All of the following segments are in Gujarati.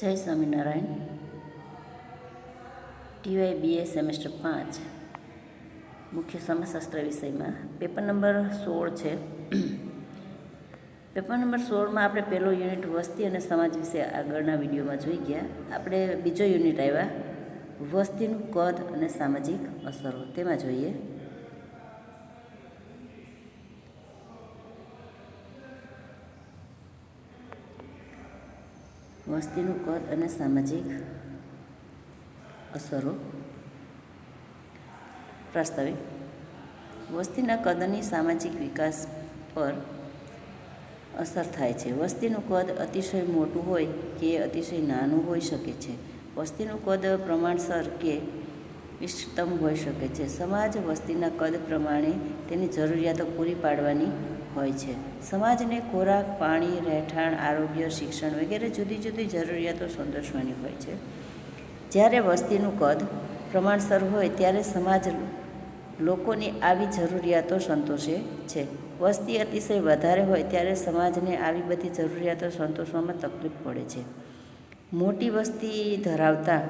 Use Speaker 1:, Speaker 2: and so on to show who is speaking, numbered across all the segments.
Speaker 1: જય સ્વામિનારાયણ. ટીવાય બીએ સેમેસ્ટર પાંચ. મુખ્ય સમાજશાસ્ત્ર વિષયમાં પેપર નંબર સોળ છે. પેપર નંબર સોળમાં આપણે પહેલો યુનિટ વસ્તી અને સમાજ વિશે આગળના વિડીયોમાં જોઈ ગયા. આપણે બીજો યુનિટ આવ્યા વસ્તીનું કદ અને સામાજિક અસરો. તેમાં જોઈએ. વસ્તીનું કદ અને સામાજિક અસરો. પ્રસ્તાવિક વસ્તીના કદની સામાજિક વિકાસ પર અસર થાય છે. વસ્તીનું કદ અતિશય મોટું હોય કે અતિશય નાનું હોઈ શકે છે. વસ્તીનું કદ પ્રમાણસર કે ઇષ્ટતમ હોઈ શકે છે. સમાજ વસ્તીના કદ પ્રમાણે તેની જરૂરિયાતો પૂરી પાડવાની હોય છે. સમાજને ખોરાક, પાણી, રહેઠાણ, આરોગ્ય, શિક્ષણ વગેરે જુદી જુદી જરૂરિયાતો સંતોષવાની હોય છે. જ્યારે વસ્તીનું કદ પ્રમાણસર હોય ત્યારે સમાજ લોકોની આવી જરૂરિયાતો સંતોષે છે. વસ્તી અતિશય વધારે હોય ત્યારે સમાજને આવી બધી જરૂરિયાતો સંતોષવામાં તકલીફ પડે છે. મોટી વસ્તી ધરાવતા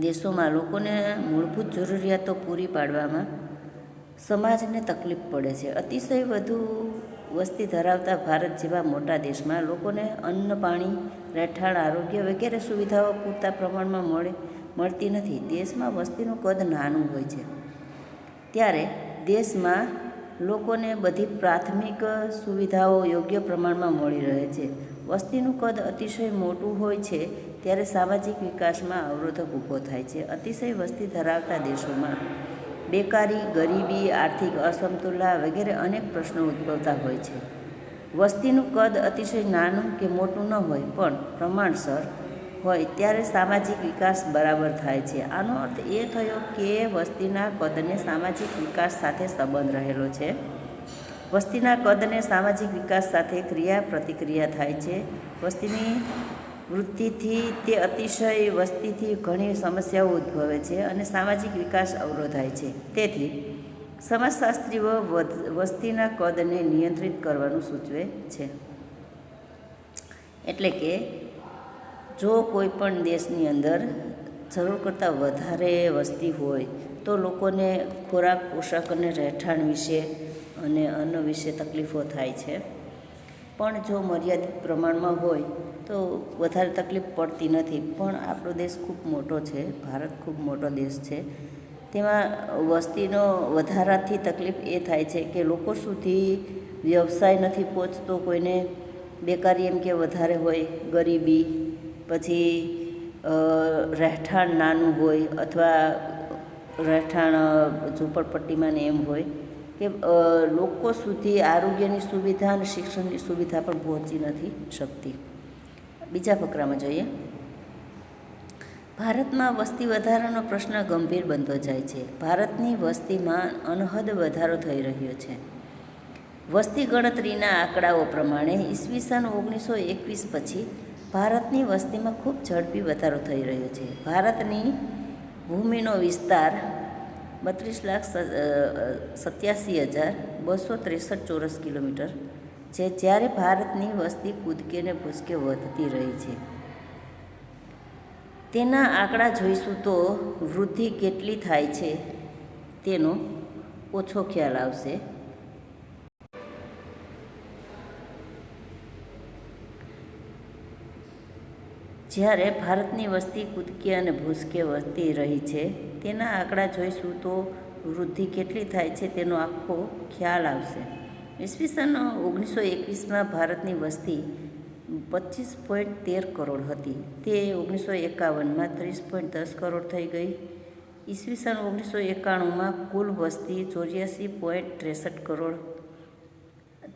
Speaker 1: દેશોમાં લોકોને મૂળભૂત જરૂરિયાતો પૂરી પાડવામાં સમાજને તકલીફ પડે છે. અતિશય વધુ વસ્તી ધરાવતા ભારત જેવા મોટા દેશમાં લોકોને અન્ન, પાણી, રહેઠાણ, આરોગ્ય વગેરે સુવિધાઓ પૂરતા પ્રમાણમાં મળે, મળતી નથી. દેશમાં વસ્તીનું કદ નાનું હોય છે. ત્યારે દેશમાં લોકોને બધી પ્રાથમિક સુવિધાઓ યોગ્ય પ્રમાણમાં મળી રહે છે. વસ્તીનું કદ અતિશય મોટું હોય છે ત્યારે સામાજિક વિકાસમાં અવરોધક ઊભો થાય છે. અતિશય વસ્તી ધરાવતા દેશોમાં બેકારી, ગરીબી, આર્થિક અસમતુલા વગેરે અનેક પ્રશ્નો ઉદ્ભવતા હોય છે. વસ્તીનું કદ અતિશય નાનું કે મોટું ન હોય, પણ પ્રમાણસર હોય ત્યારે સામાજિક વિકાસ બરાબર થાય છે. આનો અર્થ એ થયો કે વસ્તીના કદને સામાજિક વિકાસ સાથે સંબંધ રહેલો છે. વસ્તીના કદને સામાજિક વિકાસ સાથે ક્રિયા પ્રતિક્રિયા થાય છે. વસ્તીની વૃદ્ધિથી તે અતિશય વસ્તીથી ઘણી સમસ્યાઓ ઉદ્ભવે છે અને સામાજિક વિકાસ અવરોધાય છે. તેથી, સમાજશાસ્ત્રીઓ વસ્તીના કદને નિયંત્રિત કરવાનું સૂચવે છે. એટલે કે, જો કોઈ પણ દેશની અંદર જરૂર કરતાં વધારે વસ્તી હોય, તો લોકોને ખોરાક પોષક અને રહેઠાણ વિશે અને અન્ન વિશે તકલીફો થાય છે. પણ જો મર્યાદિત પ્રમાણમાં હોય તો વધારે તકલીફ પડતી નથી. પણ આપણો દેશ ખૂબ મોટો છે. ભારત ખૂબ મોટો દેશ છે. તેમાં વસ્તીનો વધારાથી તકલીફ એ થાય છે કે લોકો સુધી વ્યવસાય નથી પહોંચતો કોઈને. બેકારી એમ કે વધારે હોય, ગરીબી, પછી રહેઠાણ નાનું હોય અથવા રહેઠાણ ઝૂંપડપટ્ટીમાં ને એમ હોય કે લોકો સુધી આરોગ્યની સુવિધા અને શિક્ષણની સુવિધા પણ પહોંચી નથી શકતી. બીજા ફકરામાં જોઈએ. ભારતમાં વસ્તી વધારાનો પ્રશ્ન ગંભીર બનતો જાય છે. ભારતની વસ્તીમાં અનહદ વધારો થઈ રહ્યો છે. વસ્તી ગણતરીના આંકડાઓ પ્રમાણે ઈસવીસન ઓગણીસો એકવીસ પછી ભારતની વસ્તીમાં ખૂબ ઝડપી વધારો થઈ રહ્યો છે. ભારતની ભૂમિનો વિસ્તાર બત્રીસ લાખ સત્યાસી હજાર બસો ત્રેસઠ ચોરસ કિલોમીટર છે જ્યારે ભારતની વસ્તી કૂદકે ને ભૂસકે વધતી રહી છે. તેના આંકડા જોઈશું તો વૃદ્ધિ કેટલી થાય છે તેનો ઓછો ખ્યાલ આવશે. જ્યારે ભારતની વસ્તી કૂદકે અને ભૂસકે વધતી રહી છે તેના આંકડા જોઈશું તો વૃદ્ધિ કેટલી થાય છે તેનો આખો ખ્યાલ આવશે. ઈસવીસન ઓગણીસો એકવીસમાં ભારતની વસ્તી પચીસ પોઈન્ટ તેર કરોડ હતી. તે ઓગણીસો એકાવનમાં ત્રીસ પોઈન્ટ દસ કરોડ થઈ ગઈ. ઈસવીસન ઓગણીસો એકાણુંમાં કુલ વસ્તી ચોર્યાસી પોઈન્ટ ત્રેસઠ કરોડ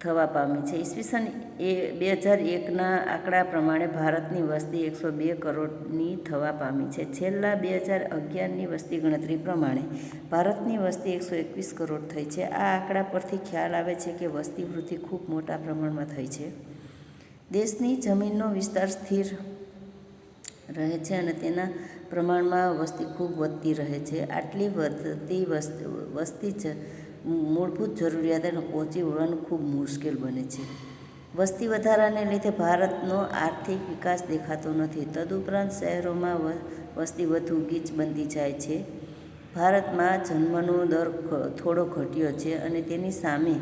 Speaker 1: થવા પામી છે. ઈસવીસન એ બે હજાર એકના આંકડા પ્રમાણે ભારતની વસ્તી એકસો બે કરોડની થવા પામી છે. છેલ્લા બે હજાર અગિયારની વસ્તી ગણતરી પ્રમાણે ભારતની વસ્તી એકસો એકવીસ કરોડ થઈ છે. આ આંકડા પરથી ખ્યાલ આવે છે કે વસ્તી વૃદ્ધિ ખૂબ મોટા પ્રમાણમાં થઈ છે. દેશની જમીનનો વિસ્તાર સ્થિર રહે છે અને તેના પ્રમાણમાં વસ્તી ખૂબ વધતી રહે છે. આટલી વધતી વસ્તી જ મૂળભૂત જરૂરિયાતોને પહોંચી વળવાનું ખૂબ મુશ્કેલ બને છે. વસ્તી વધારાને લીધે ભારતનો આર્થિક વિકાસ દેખાતો નથી. તદુપરાંત શહેરોમાં વસ્તી વધુ ગીચ બનતી જાય છે. ભારતમાં જન્મનો દર થોડો ઘટ્યો છે અને તેની સામે,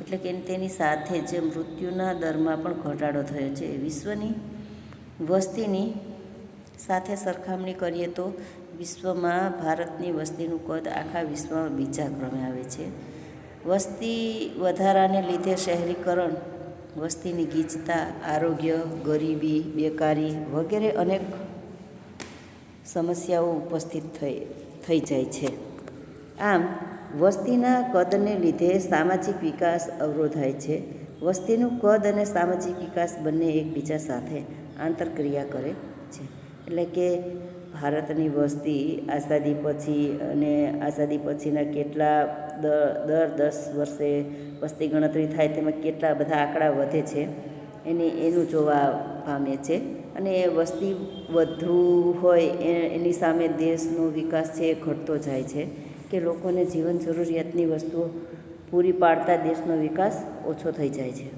Speaker 1: એટલે કે તેની સાથે જ મૃત્યુના દરમાં પણ ઘટાડો થયો છે. વિશ્વની વસ્તીની સાથે સરખામણી કરીએ તો વિશ્વમાં ભારતની વસ્તીનું કદ આખા વિશ્વમાં બીજા ક્રમે આવે છે. વસ્તી વધારાને લીધે શહેરીકરણ, વસ્તીની ગીચતા, આરોગ્ય, ગરીબી, બેકારી વગેરે અનેક સમસ્યાઓ ઉપસ્થિત થઈ થઈ જાય છે. આમ, વસ્તીના કદને લીધે સામાજિક વિકાસ અવરોધાય છે. વસ્તીનું કદ અને સામાજિક વિકાસ બંને એકબીજા સાથે આંતરક્રિયા કરે છે. એટલે કે ભારતની વસ્તી આઝાદી પછી અને આઝાદી પછીના કેટલા દર દસ વર્ષે વસ્તી ગણતરી થાય તેમાં કેટલા બધા આંકડા વધે છે, એની, એનું જોવા પામે છે અને એ વસ્તી વધુ હોય એની સામે દેશનો વિકાસ છે એ ઘટતો જાય છે કે લોકોને જીવન જરૂરિયાતની વસ્તુઓ પૂરી પાડતા દેશનો વિકાસ ઓછો થઈ જાય છે.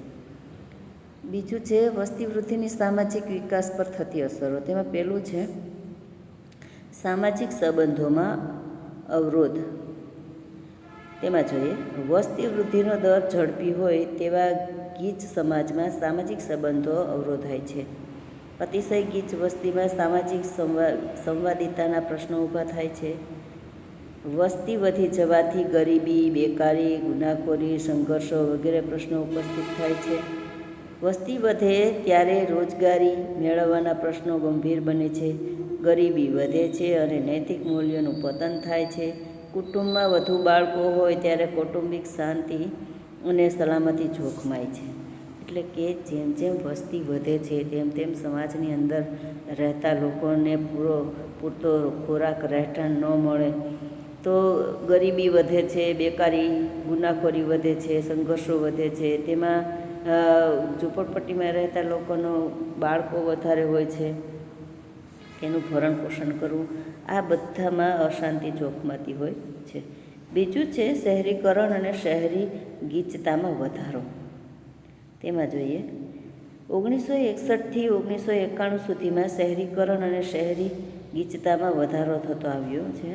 Speaker 1: બીજું છે વસ્તી વૃદ્ધિની સામાજિક વિકાસ પર થતી અસરો. તેમાં પહેલું છે સામાજિક સંબંધોમાં અવરોધ. તેમાં જોઈએ, વસ્તી વૃદ્ધિનો દર ઝડપી હોય તેવા ગીચ સમાજમાં સામાજિક સંબંધો અવરોધાય છે. અતિશય ગીચ વસ્તીમાં સામાજિક સંવા, સંવાદિતાના પ્રશ્નો ઊભા થાય છે. વસ્તી વધી જવાથી ગરીબી, બેકારી, ગુનાખોરી, સંઘર્ષો વગેરે પ્રશ્નો ઉપસ્થિત થાય છે. વસ્તી વધે ત્યારે રોજગારી મેળવવાના પ્રશ્નો ગંભીર બને છે. ગરીબી વધે છે અને નૈતિક મૂલ્યોનું પતન થાય છે. કુટુંબમાં વધુ બાળકો હોય ત્યારે કૌટુંબિક શાંતિ અને સલામતી જોખમાય છે. એટલે કે જેમ જેમ વસ્તી વધે છે, તેમ તેમ સમાજની અંદર રહેતા લોકોને પૂરો, પૂરતો ખોરાક રહેઠાણ ન મળે. તો ગરીબી વધે છે, બેકારી, ગુનાખોરી વધે છે, સંઘર્ષો વધે છે. તેમાં ઝૂંપડપટ્ટીમાં રહેતા લોકોનો બાળકો વધારે હોય છે. તેનું ભરણ પોષણ કરવું આ બધામાં અશાંતિ જોખમાતી હોય છે. બીજું છે શહેરીકરણ અને શહેરી ગીચતામાં વધારો. તેમાં જોઈએ, ઓગણીસો એકસઠથી ઓગણીસો એકાણું સુધીમાં શહેરીકરણ અને શહેરી ગીચતામાં વધારો થતો આવ્યો છે.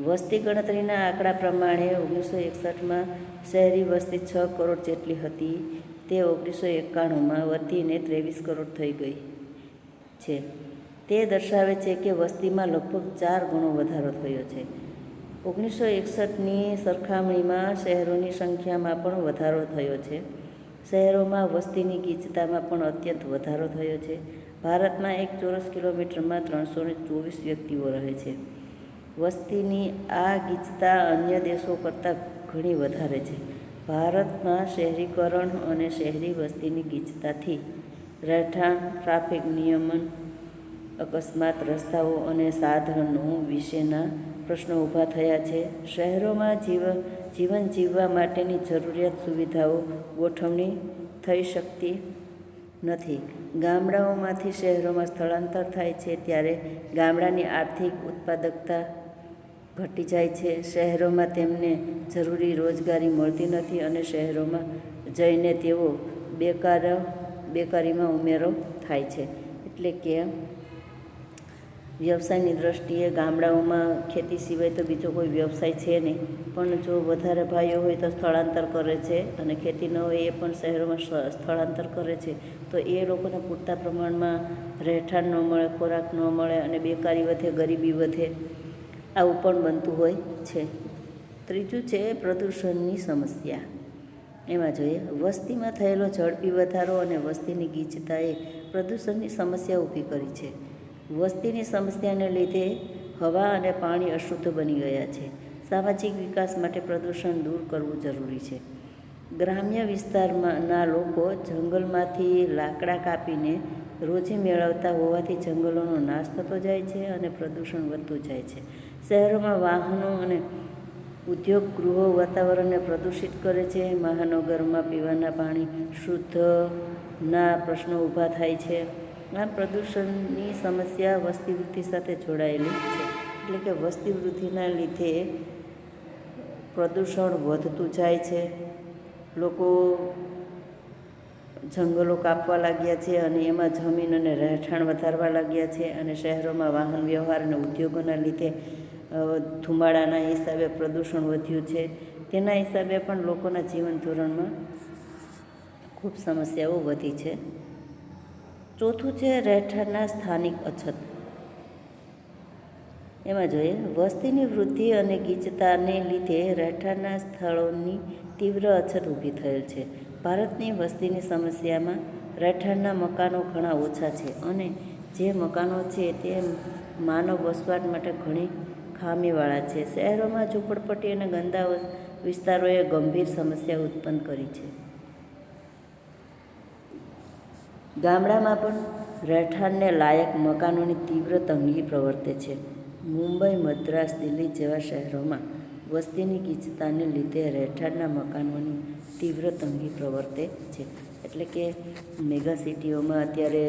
Speaker 1: વસ્તી ગણતરીના આંકડા પ્રમાણે ઓગણીસો એકસઠમાં શહેરી વસ્તી છ કરોડ જેટલી હતી. તે ઓગણીસો એકાણુંમાં વધીને ત્રેવીસ કરોડ થઈ ગઈ છે. તે દર્શાવે છે કે વસ્તીમાં લગભગ ચાર ગણો વધારો થયો છે. ઓગણીસો એકસઠની સરખામણીમાં શહેરોની સંખ્યામાં પણ વધારો થયો છે. શહેરોમાં વસ્તીની ગીચતામાં પણ અત્યંત વધારો થયો છે. ભારતમાં એક ચોરસ કિલોમીટરમાં ત્રણસો ચોવીસ વ્યક્તિઓ રહે છે. વસ્તીની આ ગીચતા અન્ય દેશો કરતાં ઘણી વધારે છે. ભારતમાં શહેરીકરણ અને શહેરી વસ્તીની ગીચતાથી રહેઠાણ, ટ્રાફિક નિયમન અકસ્માત, રસ્તાઓ અને સાધનો વિશેના પ્રશ્નો ઊભા થયા છે. શહેરોમાં જીવ, જીવન જીવવા માટેની જરૂરિયાત સુવિધાઓ ગોઠવણી થઈ શકતી નથી. ગામડાઓમાંથી શહેરોમાં સ્થળાંતર થાય છે ત્યારે ગામડાની આર્થિક ઉત્પાદકતા ઘટી જાય છે. શહેરોમાં તેમને જરૂરી રોજગારી મળતી નથી અને શહેરોમાં જઈને તેઓ બેકાર, બેકારીમાં ઉમેરો થાય છે. એટલે કે વ્યવસાયની દ્રષ્ટિએ ગામડાઓમાં ખેતી સિવાય તો બીજો કોઈ વ્યવસાય છે નહીં. પણ જો વધારે ભાઈઓ હોય તો સ્થળાંતર કરે છે અને ખેતી ન હોય એ પણ શહેરોમાં સ્થળાંતર કરે છે. તો એ લોકોને પૂરતા પ્રમાણમાં રહેઠાણ ન મળે, ખોરાક ન મળે અને બેકારી વધે, ગરીબી વધે આવું પણ બનતું હોય છે. ત્રીજું છે પ્રદૂષણની સમસ્યા. એમાં જોઈએ, વસ્તીમાં થયેલો ઝડપી વધારો અને વસ્તીની ગીચતાએ પ્રદૂષણની સમસ્યા ઊભી કરી છે. વસ્તીની સમસ્યાને લીધે હવા અને પાણી અશુદ્ધ બની ગયા છે. સામાજિક વિકાસ માટે પ્રદૂષણ દૂર કરવું જરૂરી છે. ગ્રામ્ય વિસ્તારમાંના લોકો જંગલમાંથી લાકડા કાપીને રોજી મેળવતા હોવાથી જંગલોનો નાશ થતો જાય છે અને પ્રદૂષણ વધતું જાય છે. શહેરોમાં વાહનો અને ઉદ્યોગ ગૃહો વાતાવરણને પ્રદૂષિત કરે છે. મહાનગરમાં પીવાના પાણી શુદ્ધના પ્રશ્નો ઊભા થાય છે. આ પ્રદૂષણની સમસ્યા વસ્તી વૃદ્ધિ સાથે જોડાયેલી છે. એટલે કે વસ્તી વૃદ્ધિના લીધે પ્રદૂષણ વધતું જાય છે. લોકો જંગલો કાપવા લાગ્યા છે અને એમાં જમીન અને રહેઠાણ વધારવા લાગ્યા છે અને શહેરોમાં વાહન વ્યવહાર અને ઉદ્યોગોના લીધે ધુમાડાના હિસાબે પ્રદૂષણ વધ્યું છે. તેના હિસાબે પણ લોકોના જીવન ધોરણમાં ખૂબ સમસ્યાઓ વધી છે. ચોથું છે રહેઠાણના સ્થાનિક અછત. એમાં જોઈએ, વસ્તીની વૃદ્ધિ અને ગીચતાને લીધે રહેઠાણના સ્થળોની તીવ્ર અછત ઊભી થયેલ છે. ભારતની વસ્તીની સમસ્યામાં રહેઠાણના મકાનો ઘણા ઓછા છે અને જે મકાનો છે તે માનવ વસવાટ માટે ઘણી ખામીવાળા છે. શહેરોમાં ઝૂંપડપટ્ટી અને ગંદા વિસ્તારોએ ગંભીર સમસ્યા ઉત્પન્ન કરી છે. ગામડામાં પણ રહેઠાણને લાયક મકાનોની તીવ્ર તંગી પ્રવર્તે છે. મુંબઈ, મદ્રાસ, દિલ્હી જેવા શહેરોમાં વસ્તીની ગીચતાને લીધે રહેઠાણના મકાનોની તીવ્ર તંગી પ્રવર્તે છે. એટલે કે મેગા સિટીઓમાં અત્યારે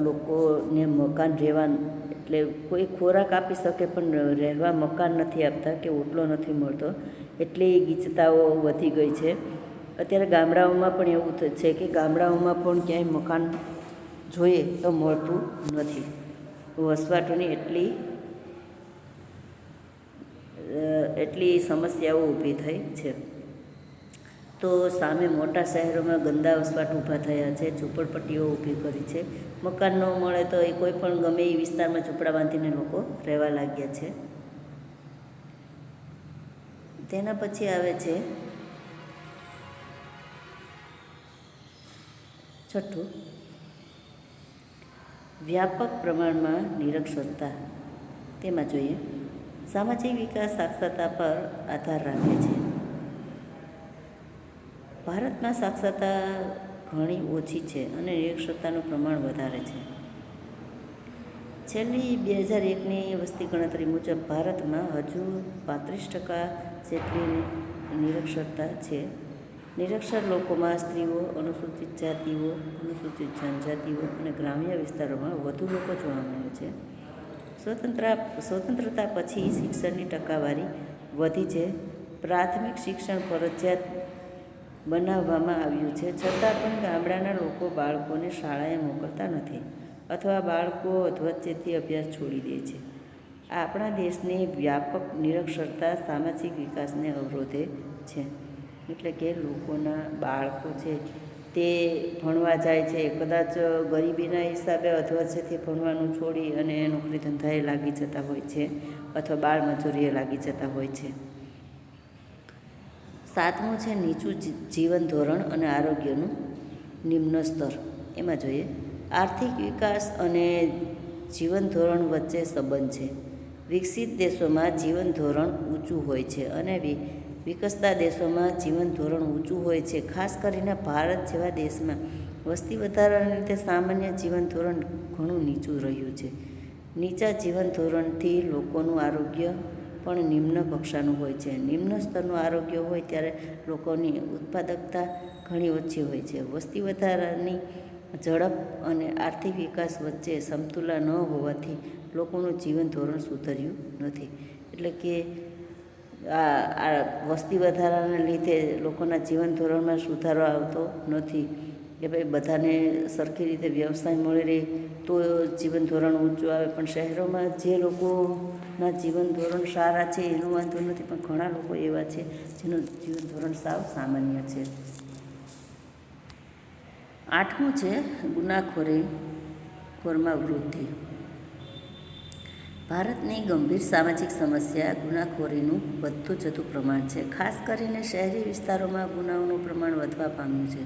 Speaker 1: લોકોને મકાન રહેવા એટલે કોઈ ખોરાક આપી શકે પણ રહેવા મકાન નથી આપતા કે ઓટલો નથી મળતો. એટલી ગીચતાઓ વધી ગઈ છે. અત્યારે ગામડાઓમાં પણ એવું છે કે ગામડાઓમાં પણ ક્યાંય મકાન જોઈએ તો મળતું નથી. વસવાટોની એટલી એટલી સમસ્યાઓ ઊભી થઈ છે. તો સામે મોટા શહેરોમાં ગંદા વસવાટ ઊભા થયા છે, ઝૂંપડપટ્ટીઓ ઊભી કરી છે. મકાન ન મળે તો એ કોઈ પણ ગમે એ વિસ્તારમાં ઝૂંપડા બાંધીને લોકો રહેવા લાગ્યા છે. તેના પછી આવે છે છઠ્ઠું. વ્યાપક પ્રમાણમાં નિરક્ષરતા. તેમાં જોઈએ, સામાજિક વિકાસ સાક્ષરતા પર આધાર રાખે છે. ભારતમાં સાક્ષરતા ઘણી ઓછી છે અને નિરક્ષરતાનું પ્રમાણ વધારે છે. છેલ્લી બે હજાર એકની વસ્તી ગણતરી મુજબ ભારતમાં હજુ પાંત્રીસ ટકા જેટલી નિરક્ષરતા છે. નિરક્ષર લોકોમાં સ્ત્રીઓ, અનુસૂચિત જાતિઓ, અનુસૂચિત જનજાતિઓ અને ગ્રામ્ય વિસ્તારોમાં વધુ લોકો જોવા મળે છે. સ્વતંત્ર, સ્વતંત્રતા પછી શિક્ષણની ટકાવારી વધી છે. પ્રાથમિક શિક્ષણ ફરજિયાત બનાવવામાં આવ્યું છે. છતાં પણ ગામડાના લોકો બાળકોને શાળાએ મોકલતા નથી અથવા બાળકો અધવચ્ચેથી અભ્યાસ છોડી દે છે. આપણા દેશની વ્યાપક નિરક્ષરતા સામાજિક વિકાસને અવરોધે છે. એટલે કે લોકોના બાળકો છે, તે ભણવા જાય છે, કદાચ ગરીબીના હિસાબે અધવચ્ચેથી ભણવાનું છોડી અને નોકરી ધંધાએ લાગી જતા હોય છે અથવા બાળ મજૂરીએ લાગી જતા હોય છે. સાતમું છે નીચું જીવન ધોરણ અને આરોગ્યનું નિમ્ન સ્તર. એમાં જોઈએ, આર્થિક વિકાસ અને જીવન ધોરણ વચ્ચે સંબંધ છે. વિકસિત દેશોમાં જીવન ધોરણ ઊંચું હોય છે અને વિકસતા દેશોમાં જીવન ધોરણ ઊંચું હોય છે. ખાસ કરીને ભારત જેવા દેશમાં વસ્તી વધારાને લીધે સામાન્ય જીવન ધોરણ ઘણું નીચું રહ્યું છે. નીચા જીવન ધોરણથી લોકોનું આરોગ્ય પણ નિમ્ન કક્ષાનું હોય છે. નિમ્ન સ્તરનું આરોગ્ય હોય ત્યારે લોકોની ઉત્પાદકતા ઘણી ઓછી હોય છે. વસ્તી વધારાની ઝડપ અને આર્થિક વિકાસ વચ્ચે સમતુલા ન હોવાથી લોકોનું જીવન ધોરણ સુધર્યું નથી. એટલે કે આ વસ્તી વધારાના લીધે લોકોના જીવન ધોરણમાં સુધારો આવતો નથી કે ભાઈ બધાને સરખી રીતે વ્યવસાય મળી રહે તો જીવન ધોરણ ઊંચું આવે. પણ શહેરોમાં જે લોકોના જીવન ધોરણ સારા છે એનો વાંધો નથી, પણ ઘણા લોકો એવા છે જેનું જીવન ધોરણ સાવ સામાન્ય છે. આઠમું છે ગુનાખોરી, ખોરમાં વૃદ્ધિ. ભારતની ગંભીર સામાજિક સમસ્યા, ગુનાખોરીનું વધતું જતું પ્રમાણ છે. ખાસ કરીને શહેરી વિસ્તારોમાં ગુનાઓનું પ્રમાણ વધવા પામ્યું છે.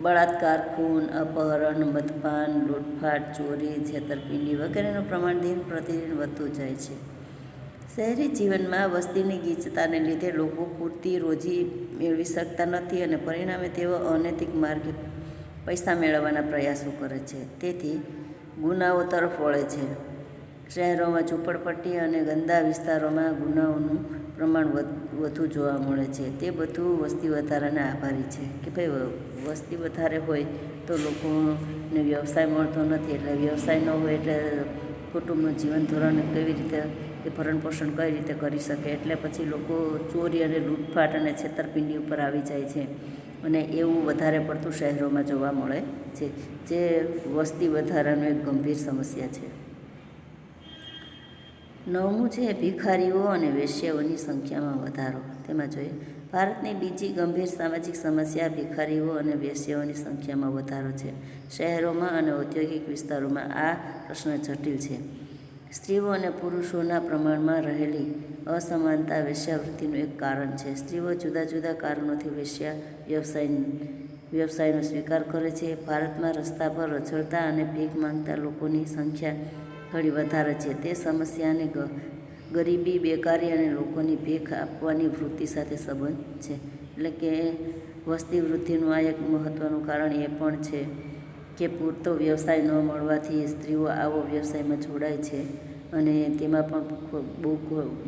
Speaker 1: બળાત્કાર, ખૂન, અપહરણ, મદપાન, લૂંટફાટ, ચોરી, છેતરપિંડી વગેરેનું પ્રમાણ દિન પ્રતિદિન વધતું જાય છે. શહેરી જીવનમાં વસ્તીની ગીચતાને લીધે લોકો પૂરતી રોજી મેળવી શકતા નથી અને પરિણામે તેઓ અનૈતિક માર્ગે પૈસા મેળવવાના પ્રયાસો કરે છે. તેથી ગુનાઓ તરફ વળે છે. શહેરોમાં ઝૂંપડપટ્ટી અને ગંદા વિસ્તારોમાં ગુનાઓનું પ્રમાણ વધ- જોવા મળે છે. તે બધું વસ્તી વધારાને આભારી છે કે ભાઈ વસ્તી વધારે હોય તો લોકોને વ્યવસાય મળતો નથી. એટલે વ્યવસાય ન હોય એટલે કુટુંબનું જીવન ધોરણ કેવી રીતે કે ભરણ પોષણ કઈ રીતે કરી શકે? એટલે પછી લોકો ચોરી અને લૂંટફાટ અને છેતરપિંડી ઉપર આવી જાય છે. અને એવું વધારે પડતું શહેરોમાં જોવા મળે છે. જે વસ્તી વધારાનું એક ગંભીર સમસ્યા છે. નવમું છે ભિખારીઓ અને વેશ્યાઓની સંખ્યામાં વધારો. તેમાં જોઈએ, ભારતની બીજી ગંભીર સામાજિક સમસ્યા ભિખારીઓ અને વેશ્યાઓની સંખ્યામાં વધારો છે. શહેરોમાં અને ઔદ્યોગિક વિસ્તારોમાં આ પ્રશ્ન જટિલ છે. સ્ત્રીઓ અને પુરુષોના પ્રમાણમાં રહેલી અસમાનતા વેશ્યાવૃત્તિનું એક કારણ છે. સ્ત્રીઓ જુદા જુદા કારણોથી વેશ્યા વ્યવસાય વ્યવસાયનો સ્વીકાર કરે છે. ભારતમાં રસ્તા પર રઝળતા અને ભીખ માંગતા લોકોની સંખ્યા ઘણી વધારે છે. તે સમસ્યાને ગરીબી, બેકારી અને લોકોની ભેખ આપવાની વૃત્તિ સાથે સંબંધ છે. એટલે કે વસ્તી વૃદ્ધિનું આ એક મહત્ત્વનું કારણ એ પણ છે કે પૂરતો વ્યવસાય ન મળવાથી સ્ત્રીઓ આવો વ્યવસાયમાં જોડાય છે અને તેમાં પણ બહુ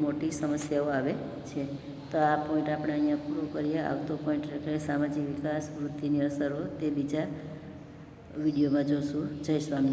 Speaker 1: મોટી સમસ્યાઓ આવે છે. તો આ પોઈન્ટ આપણે અહીંયા પૂરો કરીએ. આવતો પોઈન્ટ એટલે સામાજિક વિકાસ વૃદ્ધિની અસરો તે બીજા વિડીયોમાં જોશું. જય સ્વામિનારાયણ.